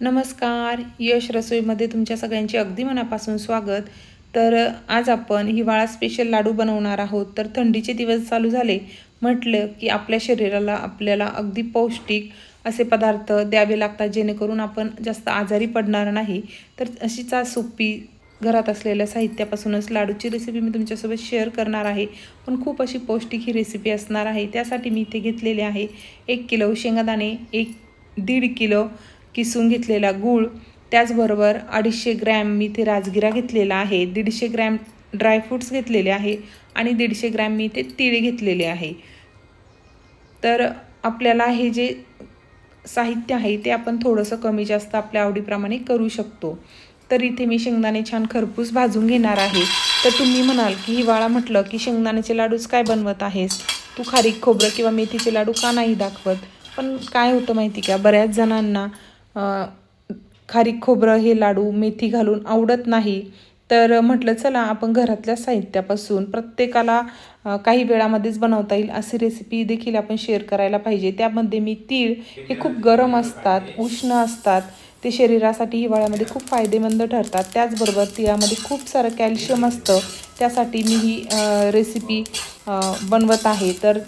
नमस्कार यश रसोईमध्ये तुमच्या सगळ्यांचे अगदी मनापासून स्वागत. तर आज आपण हिवाळा स्पेशल लाडू बनवणार आहोत. तर थंडीचे दिवस चालू झाले. म्हटलं की आपल्या शरीराला आपल्याला अगदी पौष्टिक असे पदार्थ द्यावे लागतात जेणेकरून आपण जास्त आजारी पडणार नाही. तर अशी चा सोपी घरात असलेल्या साहित्यापासूनच लाडूची रेसिपी मी तुमच्यासोबत शेअर करणार आहे. पण खूप अशी पौष्टिक ही रेसिपी असणार आहे. त्यासाठी मी इथे घेतलेले आहे एक किलो शेंगादाणे एक दीड किलो किसून घेतलेला गूळ त्याचबरोबर अडीचशे ग्रॅम मी इथे राजगिरा घेतलेला आहे दीडशे ग्रॅम ड्रायफ्रूट्स घेतलेले आहे आणि दीडशे ग्रॅम मी इथे तिळ घेतलेले आहे. तर आपल्याला हे जे साहित्य आहे ते आपण थोडंसं कमी जास्त आपल्या आवडीप्रमाणे करू शकतो. तर इथे मी शेंगदाणे छान खरपूस भाजून घेणार आहे. तर तुम्ही म्हणाल की हिवाळा म्हटलं की शेंगदाण्याचे लाडूच काय बनवत आहेस? तू खारीक खोबरं किंवा मेथीचे लाडू का नाही दाखवत? पण काय होतं माहिती का? बऱ्याच जणांना खारीक खोबरं हे लाडू मेथी घालून आवडत नाही तर म्हटलं चला आपण घरातल्या साहित्यापासून प्रत्येकाला काही वेळामध्येच बनवता येईल अशी रेसिपी देखील आपण शेअर करायला पाहिजे. त्यामध्ये मी तीळ हे खूप गरम असतात उष्ण असतात ते शरीरासाठी हिवाळ्यामध्ये खूप फायदेमंद ठरतात. त्याचबरोबर तिळामध्ये खूप सारं कॅल्शियम असतं त्यासाठी मी ही रेसिपी बनवत आहे. तर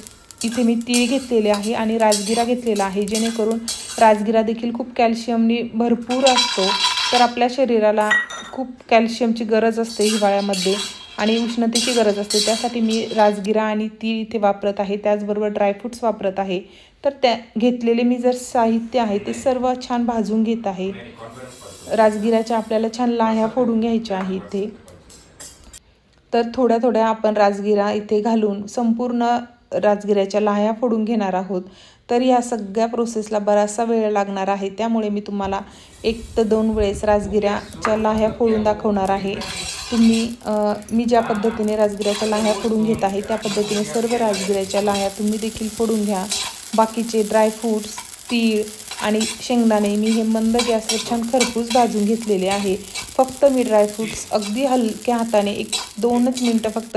इथे मी तीळ घेतलेले आहे आणि राजगिरा घेतलेला आहे जेणेकरून राजगिरा देखील खूप कॅल्शियमनी भरपूर असतो. तर आपल्या शरीराला खूप कॅल्शियमची गरज असते हिवाळ्यामध्ये आणि उष्णतेची गरज असते. त्यासाठी मी राजगिरा आणि ती इथे वापरत आहे. त्याचबरोबर ड्रायफ्रूट्स वापरत आहे. तर त्या घेतलेले मी जर साहित्य आहे ते सर्व छान भाजून घेत आहे. राजगिराच्या आपल्याला छान लाह्या फोडून घ्यायच्या आहे इथे. तर थोड्या थोड्या आपण राजगिरा इथे घालून संपूर्ण राजगिऱ्याच्या लाह्या फोडून घेणार आहोत. तर या सगळ्या प्रोसेसला बराचसा वेळ लागणार आहे. त्यामुळे मी तुम्हाला एक तर दोन वेळेस राजगिऱ्याच्या लाह्या फोडून दाखवणार आहे. तुम्ही मी ज्या पद्धतीने राजगिऱ्याच्या लाह्या फोडून घेत आहे त्या पद्धतीने सर्व राजगिऱ्याच्या लाह्या तुम्ही देखील फोडून घ्या. बाकीचे ड्रायफ्रूट्स तीळ आणि शेंगदाणे मी हे मंद गॅसवर छान खरपूस भाजून घेतलेले आहे. फक्त मी ड्रायफ्रूट्स अगदी हलक्या हाताने एक दोनच मिनटं फक्त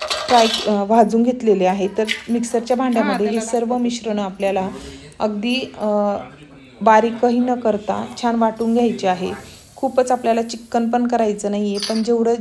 फ्राय भाजून घेतलेले आहे. तर मिक्सरच्या भांड्यामध्ये हे सर्व मिश्रण आपल्याला अगदी बारीकही न करता छान वाटून घ्यायचे आहे. खूपच आपल्याला चिक्कन पण करायचं नाही आहे पण जेवढं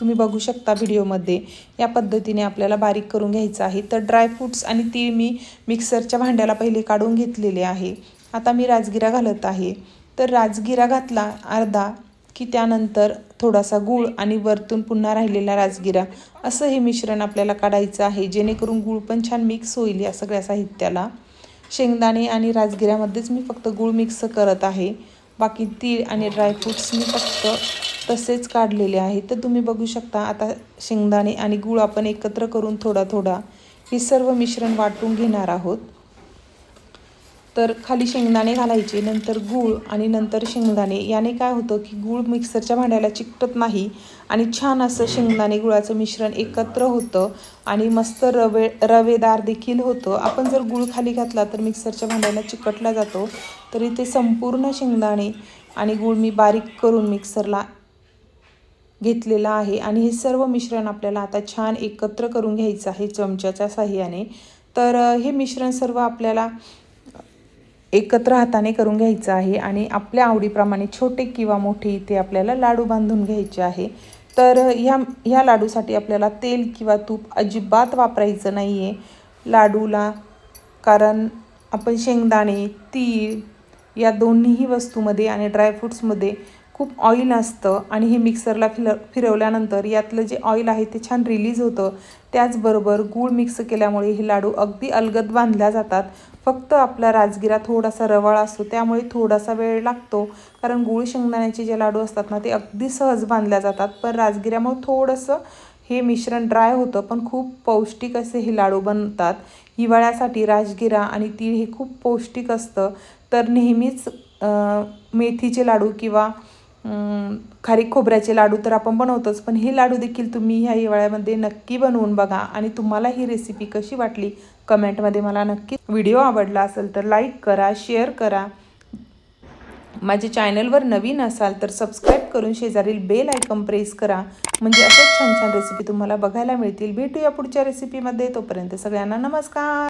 तुम्ही बघू शकता व्हिडिओमध्ये या पद्धतीने आपल्याला बारीक करून घ्यायचं आहे. तर ड्रायफ्रूट्स आणि तीळ मी मिक्सरच्या भांड्याला पहिले काढून घेतलेले आहे. आता मी राजगिरा घालत आहे. तर राजगिरा घातला अर्धा की त्यानंतर थोडासा गूळ आणि वरतून पुन्हा राहिलेला राजगिरा. असं हे मिश्रण आपल्याला काढायचं आहे. जेणेकरून गूळ पण छान मिक्स होईल या सगळ्या साहित्याला. शेंगदाणे आणि राजगिऱ्यामध्येच मी फक्त गूळ मिक्स करत आहे. बाकी तीळ आणि ड्रायफ्रूट्स मी फक्त तसेच काढलेले आहे तर तुम्ही बघू शकता आता शेंगदाणे आणि गूळ आपण एकत्र करून थोडा थोडा हे सर्व मिश्रण वाटून घेणार आहोत. तर खाली शेंगदाणे घालायचे नंतर गूळ आणि नंतर शेंगदाणे. याने काय होतं की गूळ मिक्सरच्या भांड्याला चिकटत नाही आणि छान असं शेंगदाणे गुळाचं मिश्रण एकत्र होतं आणि मस्त रवे रवेदार देखील होतं. आपण जर गूळ खाली घातला तर मिक्सरच्या भांड्याला चिकटला जातो. तर इथे संपूर्ण शेंगदाणे आणि गूळ मी बारीक करून मिक्सरला घेतलेला आहे आणि हे सर्व मिश्रण आपल्याला आता छान एकत्र करून घ्यायचं आहे चमच्याच्या साह्याने. तर हे मिश्रण सर्व आपल्याला एकत्र हाताने करून घ्यायचं आहे आणि आपल्या आवडीप्रमाणे छोटे किंवा मोठे इथे आपल्याला लाडू बांधून घ्यायचे आहे. तर ह्या ह्या लाडूसाठी आपल्याला तेल किंवा तूप अजिबात वापरायचं नाही आहे लाडूला कारण आपण शेंगदाणे तीळ या दोन्हीही वस्तूमध्ये आणि ड्रायफ्रूट्समध्ये खूप ऑइल असतं आणि हे मिक्सरला फिर फिरवल्यानंतर यातलं जे ऑइल आहे ते छान रिलीज होतं. त्याचबरोबर गूळ मिक्स केल्यामुळे हे लाडू अगदी अलगद बांधल्या जातात. फक्त आपला राजगिरा थोडासा रवाळ असतो त्यामुळे थोडासा वेळ लागतो. कारण गूळ शेंगदाण्याचे जे लाडू असतात ना ते अगदी सहज बांधल्या जातात. पण राजगिऱ्यामुळे थोडंसं हे मिश्रण ड्राय होतं पण खूप पौष्टिक असे हे लाडू बनतात. हिवाळ्यासाठी राजगिरा आणि तीळ हे खूप पौष्टिक असतं. तर नेहमीच मेथीचे लाडू किंवा खारीक खोबऱ्याचे लाडू तर आपण बनवतोच पण हे लाडू देखील तुम्ही ह्या हिवाळ्यामध्ये नक्की बनवून बघा आणि तुम्हाला ही रेसिपी कशी वाटली कमेंटमध्ये मला नक्की व्हिडिओ आवडला असेल तर लाईक करा शेअर करा. माझ्या चॅनलवर नवीन असाल तर सबस्क्राईब करून शेजारील बेल आयकॉन प्रेस करा. म्हणजे अशाच छान छान रेसिपी तुम्हाला बघायला मिळतील. भेटूया पुढच्या रेसिपीमध्ये तोपर्यंत सगळ्यांना नमस्कार.